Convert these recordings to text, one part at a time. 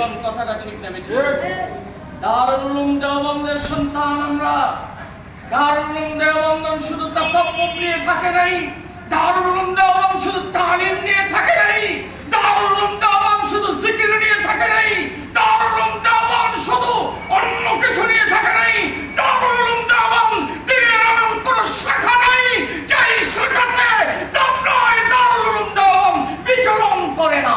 বন্ধুগণ কথাটা ঠিক না বেঠিক দারুল উলুম দেওবন্দের সন্তান আমরা। দারুল উলুম দেওবন্দন শুধু তাসাব্বুব নিয়ে থাকে নাই। দারুল উলুম দেওবন্দ শুধু তালিম নিয়ে থাকে নাই দারুল উলুম দেওবন্দ শুধু জিকির নিয়ে থাকে নাই দারুল উলুম দেওবন্দ শুধু অন্য কিছু নিয়ে থাকে নাই দারুল উলুম দেওবন্দ দিনের এমন কোন শাখা নাই যেই শাখাতে দাম নয় দারুল উলুম দেওবন্দ বিচরণ করে না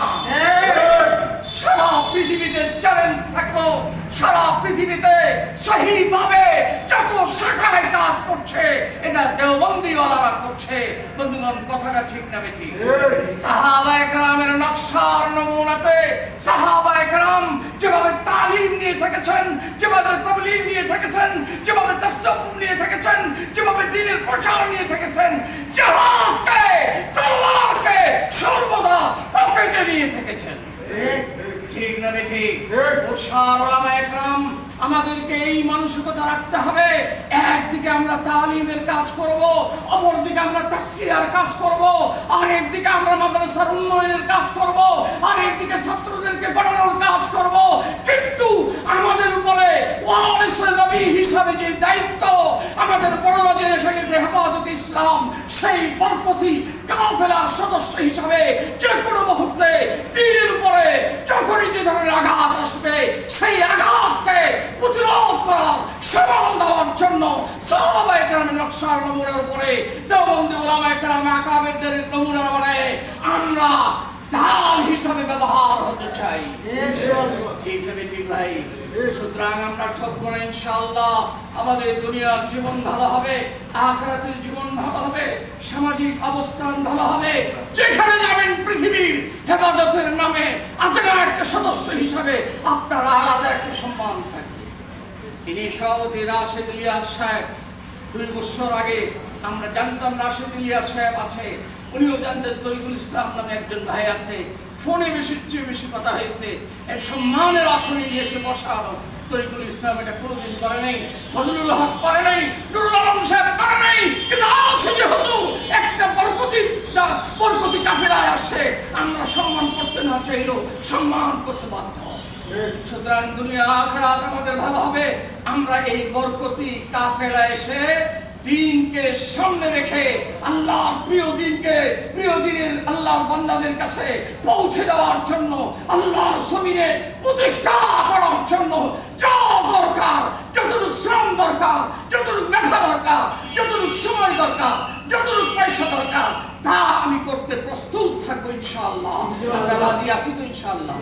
সারা পৃথিবীতে চ্যালেঞ্জ থাকল সারা পৃথিবীতে সহিভাবে যত শাখায় কাজ করছে এটা দেওবন্দিওয়ালারা করছে। বন্ধুগণ কথাটা ঠিক না বেঠি সাহাবা একরামের নকশার নমুনাতে সাহাবা একরাম যেভাবে তালিম নিয়ে থেকেছেন যেভাবে তবলিগ নিয়ে থেকেছেন যেভাবে তাসাব্বুব নিয়ে থেকেছেন যেভাবে দিনের প্রচার নিয়ে থেকেছেন জাহাদকে তলোয়ারকে সর্বদা পকেটে নিয়ে থেকেছেন। ঠিক। না ঠিক। ওলামা একরাম আমাদেরকে এই মানসিকতা রাখতে হবে। একদিকে আমরা তালিমের কাজ করব, অপরদিকে আমরা কাজ করব, আর একদিকে আমরা মাদ্রাসার উন্নয়নের কাজ করব, আর একদিকে ছাত্রদেরকে গড়ানোর কাজ করব। কিন্তু আমাদের উপরে নবী হিসাবে যে দায়িত্ব আমাদের বড় নদী রেখে গেছে হেফাজত ইসলাম, সেই বরকতি কাফেলার সদস্য হিসাবে যে কোনো মুহূর্তে দিনের উপরে যখনই যে ধরনের আঘাত আসবে সেই আঘাতকে প্রতিরোধ করার সমাল দেওয়ার জন্য সাহাবায়ে নকশার নমুনার উপরে দেওবন্দি ওলামায়ে কেরাম আকাবেরদের নমুনার মানে আমরা ঢাল হিসাবে ব্যবহার হতে চাই। ঠিক হবে ঠিক ভাই সুতরাং আমরা ঠকবো না ইনশাআল্লাহ আমাদের দুনিয়ার জীবন ভালো হবে আখরাতের জীবন ভালো হবে সামাজিক অবস্থান ভালো হবে যেখানে যাবেন পৃথিবীর হেফাজতের নামে আপনারা একটা সদস্য হিসাবে আপনার আলাদা একটা সম্মান থাকবে। তিনি সভাপতি রাশেদ ইলিয়াস সাহেব দুই বছর আগে আমরা জানতাম রাশেদ ইলিয়াস সাহেব আছে, উনিও জানতেন তরিকুল ইসলাম নামে একজন ভাই আছে। ফোনে বেশি, চেয়ে বেশি কথা হয়েছে। এক সম্মানের আসনে নিয়ে এসে বসানো তরিকুল ইসলাম এটা কোনোদিন করে নাই, ফজলুল হক করে নাই, নুরুল আলম সাহেব করে নাই, কিন্তু যেহেতু একটা বরকতি বরকতি কাফেরায় আসছে, আমরা সম্মান করতে না চাইলেও সম্মান করতে বাধ্য। সুতরাং দুনিয়া আখেরাত আমাদের ভালো হবে। আমরা এই বরকতি কাফেলা এসে দিনকে সামনে রেখে আল্লাহর প্রিয় দিনকে, প্রিয় দিনের আল্লাহর বান্দাদের কাছে পৌঁছে দেওয়ার জন্য, আল্লাহর প্রতিষ্ঠা করার জন্য যা দরকার, যতটুকু শ্রম দরকার, যতটুকু মেধা দরকার, যতটুকু সময় দরকার, যতটুকু পয়সা দরকার, তা আমি করতে প্রস্তুত থাকব ইনশাআল্লাহ। আমরা রাজি তো ইনশাআল্লাহ।